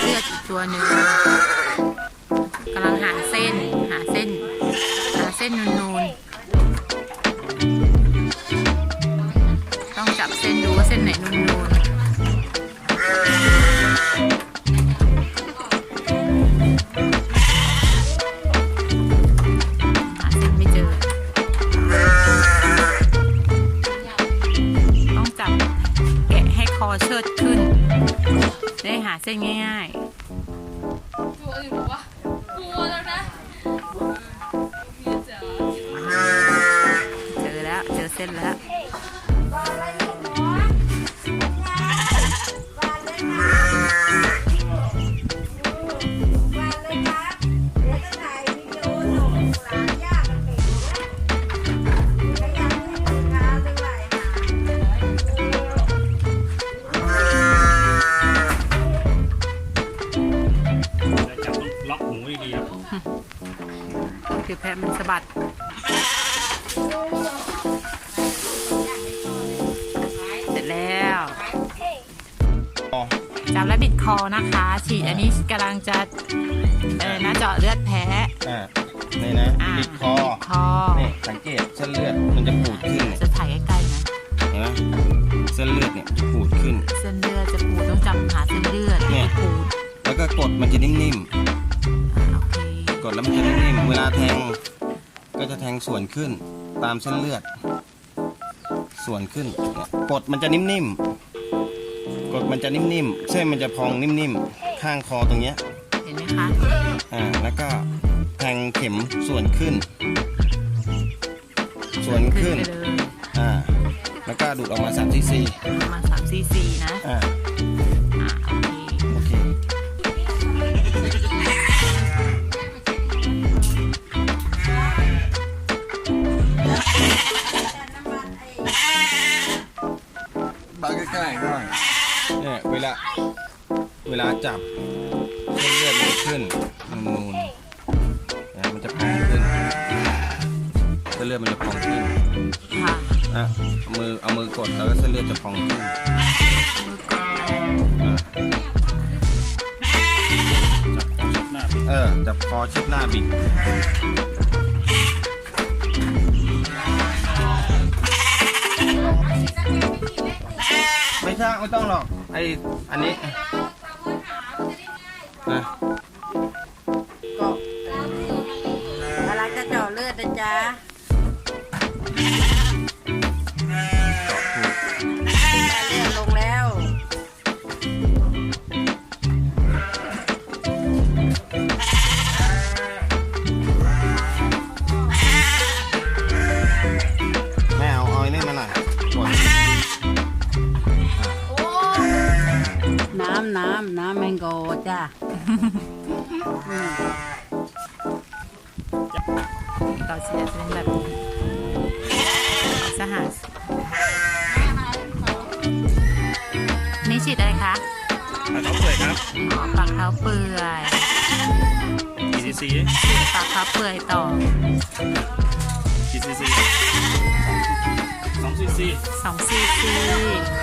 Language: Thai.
เลือดอีกตัวหนึ่งกำลังหาเส้น หาเส้น หาเส้นนูนๆ ต้องจับเส้นดูว่าเส้นไหนนูนๆ อเชิดขึ้น ได้หาเส้นง่ายๆ ตัวอื่นบอกว่ากลัวแล้วนะ คือแพะมันสะบัดเสร็จแล้วจับและบิดคอนะคะ ฉีดอันนี้กำลังจะเออนะเจาะเลือดแพ้อ่านี่นะอ่าบิดคอบิดคอนี่สังเกตเส้นเลือดมันจะปูดขึ้นเนี่ยจะถ่ายใกล้ๆนะเห็นไหมเส้นเลือดเนี่ยจะปูดขึ้น เส้นเลือดจะปูดต้องจับหาเส้นเลือดเนี่ยปูดแล้วก็กดมันจะนิ่มโอเคๆก ดแล้วมันจะนิ่มๆเวลาแทง ก็จะแทงส่วนขึ้นตามเส้นเลือด ส่วนขึ้นเนี่ยกดมันจะนิ่มๆกดมันจะนิ่มๆเส้นมันจะพองนิ่มๆข้างคอตรงเนี้ยเห็นไหมคะอ่าแล้วก็แทงเข็มส่วนขึ้น ส่วนขึ้นไปเลยอ่าแล้วก็ดูดออกมา3ซีซีประมาณ3ซีซีนะอ่าอ่า ใกล้ๆหน่อยเนี่ยเวลาเวลาจับเส้นเลือดมันจะขึ้นนูนๆนะมันจะพองขึ้นเส้นเลือดมันจะพองขึ้นค่ะอะเอามือเอามือกดแล้วก็เส้นเลือดจะพองขึ้นมือกดอะจับหน้าเออจับคอชิดหน้าบิด ไม่ใช่ไม่ต้องหรอกไออันนี้นะก็กำลังจะเจาะเลือดนะจ๊ะำน้ำน้ำแมงโกจ้ะต่อฉีดจะเป็นแบบนี้สหานี่ฉีดอะไรคะปากเขาเปื่อยครับอ๋อปากเท้าเปื่อยกี่ซีซีฉีดปากเท้าเปื่อยต่อกี่ซีซีสองซีซี2ซีซี